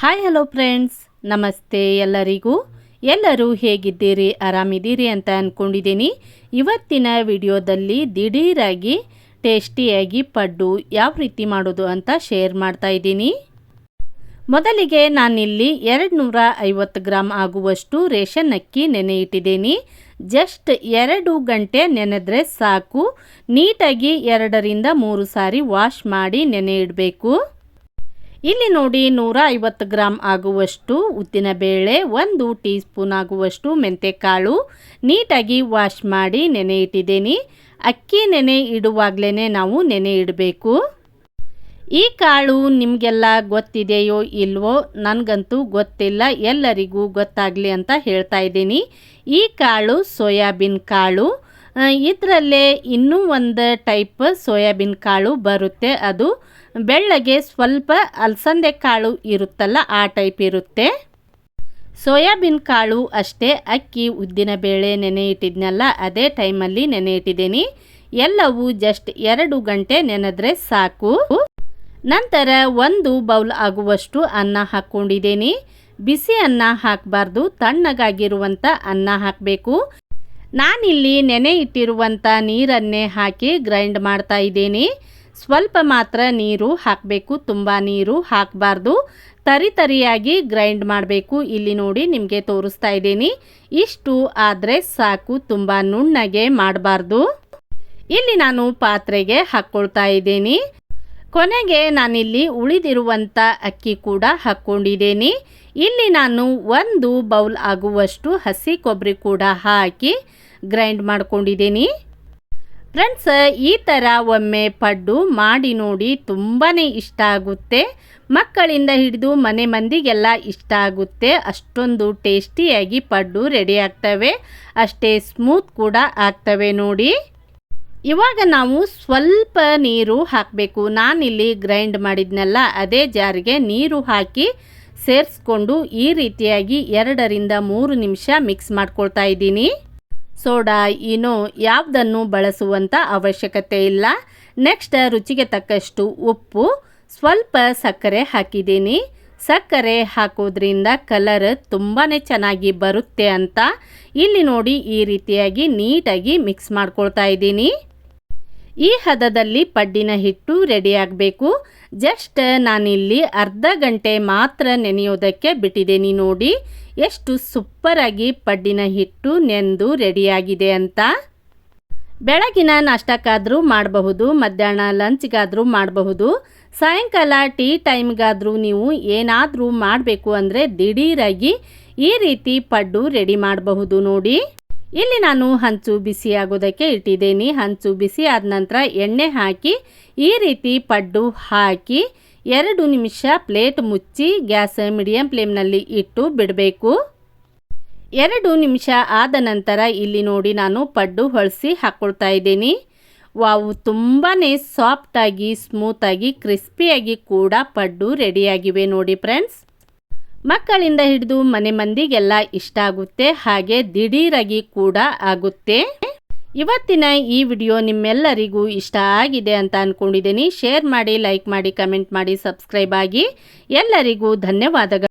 Hi hello friends ನಮಸ್ತೆ ಎಲ್ಲರಿಗೂ. ಎಲ್ಲರೂ ಹೇಗಿದ್ದೀರಿ? ಆರಾಮಿದ್ದೀರಿ ಅಂತ ಅಂದ್ಕೊಂಡಿದ್ದೀನಿ ಇವತ್ತಿನ ವಿಡಿಯೋದಲ್ಲಿ ದಿಢೀರಾಗಿ, ಟೇಸ್ಟಿಯಾಗಿ ಪಡ್ಡು ಯಾವ ರೀತಿ ಮಾಡೋದು ಅಂತ ಶೇರ್ ಮಾಡ್ತಾ ಇದ್ದೀನಿ. ಮೊದಲಿಗೆ ನಾನಿಲ್ಲಿ ಎರಡು ನೂರ ಐವತ್ತು ಗ್ರಾಮ್ ಆಗುವಷ್ಟು ರೇಷನ್ ಅಕ್ಕಿ ನೆನೆ ಇಟ್ಟಿದ್ದೀನಿ. ಜಸ್ಟ್ ಎರಡು ಗಂಟೆ ನೆನೆದ್ರೆ ಸಾಕು. ನೀಟಾಗಿ ಎರಡರಿಂದ ಮೂರು ಸಾರಿ ವಾಶ್ ಮಾಡಿ ನೆನೆ ಇಡಬೇಕು. ಇಲ್ಲಿ ನೋಡಿ ನೂರ ಐವತ್ತು ಗ್ರಾಮ್ ಆಗುವಷ್ಟು ಉದ್ದಿನಬೇಳೆ ಒಂದು ಟೀ ಸ್ಪೂನ್ ಆಗುವಷ್ಟು ಮೆಂತೆಕಾಳು. ನೀಟಾಗಿ ವಾಶ್ ಮಾಡಿ ನೆನೆ ಇಟ್ಟಿದ್ದೀನಿ. ಅಕ್ಕಿ ನೆನೆ ಇಡುವಾಗಲೇ ನಾವು ನೆನೆ ಇಡಬೇಕು. ಈ ಕಾಳು ನಿಮಗೆಲ್ಲ ಗೊತ್ತಿದೆಯೋ ಇಲ್ವೋ, ನನಗಂತೂ ಗೊತ್ತಿಲ್ಲ, ಎಲ್ಲರಿಗೂ ಗೊತ್ತಾಗಲಿ ಅಂತ ಹೇಳ್ತಾ ಇದ್ದೀನಿ. ಈ ಕಾಳು ಸೋಯಾಬೀನ್ ಕಾಳು. ಇದರಲ್ಲೇ ಇನ್ನೂ ಒಂದು ಟೈಪ್ ಸೋಯಾಬೀನ್ ಕಾಳು ಬರುತ್ತೆ. ಅದು ಬೆಳ್ಳಗೆ ಸ್ವಲ್ಪ ಅಲಸಂದೆ ಕಾಳು ಇರುತ್ತಲ್ಲ, ಆ ಟೈಪ್ ಇರುತ್ತೆ. ಸೋಯಾಬೀನ್ ಕಾಳು ಅಷ್ಟೇ, ಅಕ್ಕಿ, ಉದ್ದಿನ ಬೇಳೆ ನೆನೆ ಇಟ್ಟಿದ್ನಲ್ಲ, ಅದೇ ಟೈಮಲ್ಲಿ ನೆನೆ ಇಟ್ಟಿದ್ದೀನಿ. ಎಲ್ಲವೂ ಜಸ್ಟ್ ಎರಡು ಗಂಟೆ ನೆನೆದ್ರೆ ಸಾಕು. ನಂತರ ಒಂದು ಬೌಲ್ ಆಗುವಷ್ಟು ಅನ್ನ ಹಾಕ್ಕೊಂಡಿದ್ದೀನಿ. ಬಿಸಿ ಅನ್ನ ಹಾಕಬಾರ್ದು ತಣ್ಣಗಾಗಿರುವಂಥ ಅನ್ನ ಹಾಕಬೇಕು. ನಾನಿಲ್ಲಿ ನೆನೆ ಇಟ್ಟಿರುವಂಥ ನೀರನ್ನೇ ಹಾಕಿ ಗ್ರೈಂಡ್ ಮಾಡ್ತಾ ಇದ್ದೀನಿ. ಸ್ವಲ್ಪ ಮಾತ್ರ ನೀರು ಹಾಕಬೇಕು. ತುಂಬ ನೀರು ಹಾಕಬಾರ್ದು. ತರಿ ತರಿಯಾಗಿ ಗ್ರೈಂಡ್ ಮಾಡಬೇಕು. ಇಲ್ಲಿ ನೋಡಿ ನಿಮಗೆ ತೋರಿಸ್ತಾ ಇದ್ದೀನಿ. ಇಷ್ಟು ಆದರೆ ಸಾಕು. ತುಂಬ ನುಣ್ಣಗೆ ಮಾಡಬಾರ್ದು. ಇಲ್ಲಿ ನಾನು ಪಾತ್ರೆಗೆ ಹಾಕ್ಕೊಳ್ತಾ ಇದ್ದೀನಿ. ಕೊನೆಗೆ ನಾನಿಲ್ಲಿ ಉಳಿದಿರುವಂಥ ಅಕ್ಕಿ ಕೂಡ ಹಾಕ್ಕೊಂಡಿದ್ದೀನಿ. ಇಲ್ಲಿ ನಾನು ಒಂದು ಬೌಲ್ ಆಗುವಷ್ಟು ಹಸಿ ಕೊಬ್ಬರಿ ಕೂಡ ಹಾಕಿ ಗ್ರೈಂಡ್ ಮಾಡ್ಕೊಂಡಿದ್ದೀನಿ. ಫ್ರೆಂಡ್ಸ್, ಈ ಥರ ಒಮ್ಮೆ ಪಡ್ಡು ಮಾಡಿ ನೋಡಿ ತುಂಬಾ ಇಷ್ಟ ಆಗುತ್ತೆ. ಮಕ್ಕಳಿಂದ ಹಿಡಿದು ಮನೆ ಮಂದಿಗೆಲ್ಲ ಇಷ್ಟ ಆಗುತ್ತೆ. ಅಷ್ಟೊಂದು ಟೇಸ್ಟಿಯಾಗಿ ಪಡ್ಡು ರೆಡಿ ಆಗ್ತವೆ. ಅಷ್ಟೇ ಸ್ಮೂತ್ ಕೂಡ ಆಗ್ತವೆ ನೋಡಿ. ಇವಾಗ ನಾವು ಸ್ವಲ್ಪ ನೀರು ಹಾಕಬೇಕು. ನಾನಿಲ್ಲಿ ಗ್ರೈಂಡ್ ಮಾಡಿದ್ನಲ್ಲ, ಅದೇ ಜಾರಿಗೆ ನೀರು ಹಾಕಿ ಸೇರಿಸ್ಕೊಂಡು ಈ ರೀತಿಯಾಗಿ ಎರಡರಿಂದ ಮೂರು ನಿಮಿಷ ಮಿಕ್ಸ್ ಮಾಡ್ಕೊಳ್ತಾ ಇದ್ದೀನಿ. ಸೋಡಾ, ಇನೋ ಯಾವುದನ್ನು ಬಳಸುವಂಥ ಅವಶ್ಯಕತೆ ಇಲ್ಲ. ನೆಕ್ಸ್ಟ್ ರುಚಿಗೆ ತಕ್ಕಷ್ಟು ಉಪ್ಪು, ಸ್ವಲ್ಪ ಸಕ್ಕರೆ ಹಾಕಿದ್ದೀನಿ. ಸಕ್ಕರೆ ಹಾಕೋದ್ರಿಂದ ಕಲರ್ ತುಂಬಾ ಚೆನ್ನಾಗಿ ಬರುತ್ತೆ ಅಂತ ಇಲ್ಲಿ ನೋಡಿ ಈ ರೀತಿಯಾಗಿ ನೀಟಾಗಿ ಮಿಕ್ಸ್ ಮಾಡ್ಕೊಳ್ತಾ ಇದ್ದೀನಿ. ಈ ಹದದಲ್ಲಿ ಪಡ್ಡಿನ ಹಿಟ್ಟು ರೆಡಿಯಾಗಬೇಕು ಜಸ್ಟ್ ನಾನಿಲ್ಲಿ ಅರ್ಧ ಗಂಟೆ ಮಾತ್ರ ನೆನೆಯೋದಕ್ಕೆ ಬಿಟ್ಟಿದ್ದೀನಿ ನೋಡಿ. ಎಷ್ಟು ಸೂಪರಾಗಿ ಪಡ್ಡಿನ ಹಿಟ್ಟು ನೆಂದು ರೆಡಿಯಾಗಿದೆ ಅಂತ. ಬೆಳಗಿನ ನಾಷ್ಟಕ್ಕಾದರೂ ಮಾಡಬಹುದು, ಮಧ್ಯಾಹ್ನ ಲಂಚ್ಗಾದರೂ ಮಾಡಬಹುದು. ಸಾಯಂಕಾಲ ಟೀ ಟೈಮ್ಗಾದರೂ ನೀವು ಏನಾದರೂ ಮಾಡಬೇಕು ಅಂದರೆ ದಿಢೀರಾಗಿ ಈ ರೀತಿ ಪಡ್ಡು ರೆಡಿ ಮಾಡಬಹುದು ನೋಡಿ. ಇಲ್ಲಿ ನಾನು ಹಂಚು ಬಿಸಿ ಆಗೋದಕ್ಕೆ ಇಟ್ಟಿದ್ದೀನಿ. ಹಂಚು ಬಿಸಿ ಆದ ನಂತರ ಎಣ್ಣೆ ಹಾಕಿ, ಈ ರೀತಿ ಪಡ್ಡು ಹಾಕಿ ಎರಡು ನಿಮಿಷ ಪ್ಲೇಟ್ ಮುಚ್ಚಿ ಗ್ಯಾಸ್ ಮೀಡಿಯಂ ಫ್ಲೇಮ್ನಲ್ಲಿ ಇಟ್ಟು ಬಿಡಬೇಕು. ಎರಡು ನಿಮಿಷ ಆದ ನಂತರ ಇಲ್ಲಿ ನೋಡಿ ನಾನು ಪಡ್ಡು ಹೊಳಿಸಿ ಹಾಕ್ಕೊಳ್ತಾ ಇದ್ದೀನಿ. ವಾವು ತುಂಬಾ ಸಾಫ್ಟಾಗಿ, ಸ್ಮೂತಾಗಿ, ಕ್ರಿಸ್ಪಿಯಾಗಿ ಕೂಡ ಪಡ್ಡು ರೆಡಿಯಾಗಿವೆ ನೋಡಿ ಫ್ರೆಂಡ್ಸ್. ಮಕ್ಕಳಿಂದ ಹಿಡಿದು ಮನೆ ಮಂದಿಗೆಲ್ಲ ಇಷ್ಟ ಆಗುತ್ತೆ, ಹಾಗೆ ದಿಢೀರಾಗಿ ಕೂಡ ಆಗುತ್ತೆ. ಇವತ್ತಿನ ಈ ವಿಡಿಯೋ ನಿಮ್ಮೆಲ್ಲರಿಗೂ ಇಷ್ಟ ಆಗಿದೆ ಅಂತ ಅಂದ್ಕೊಂಡಿದ್ದೀನಿ ಶೇರ್ ಮಾಡಿ, ಲೈಕ್ ಮಾಡಿ, ಕಮೆಂಟ್ ಮಾಡಿ, ಸಬ್ಸ್ಕ್ರೈಬ್ ಆಗಿ. ಎಲ್ಲರಿಗೂ ಧನ್ಯವಾದಗಳು.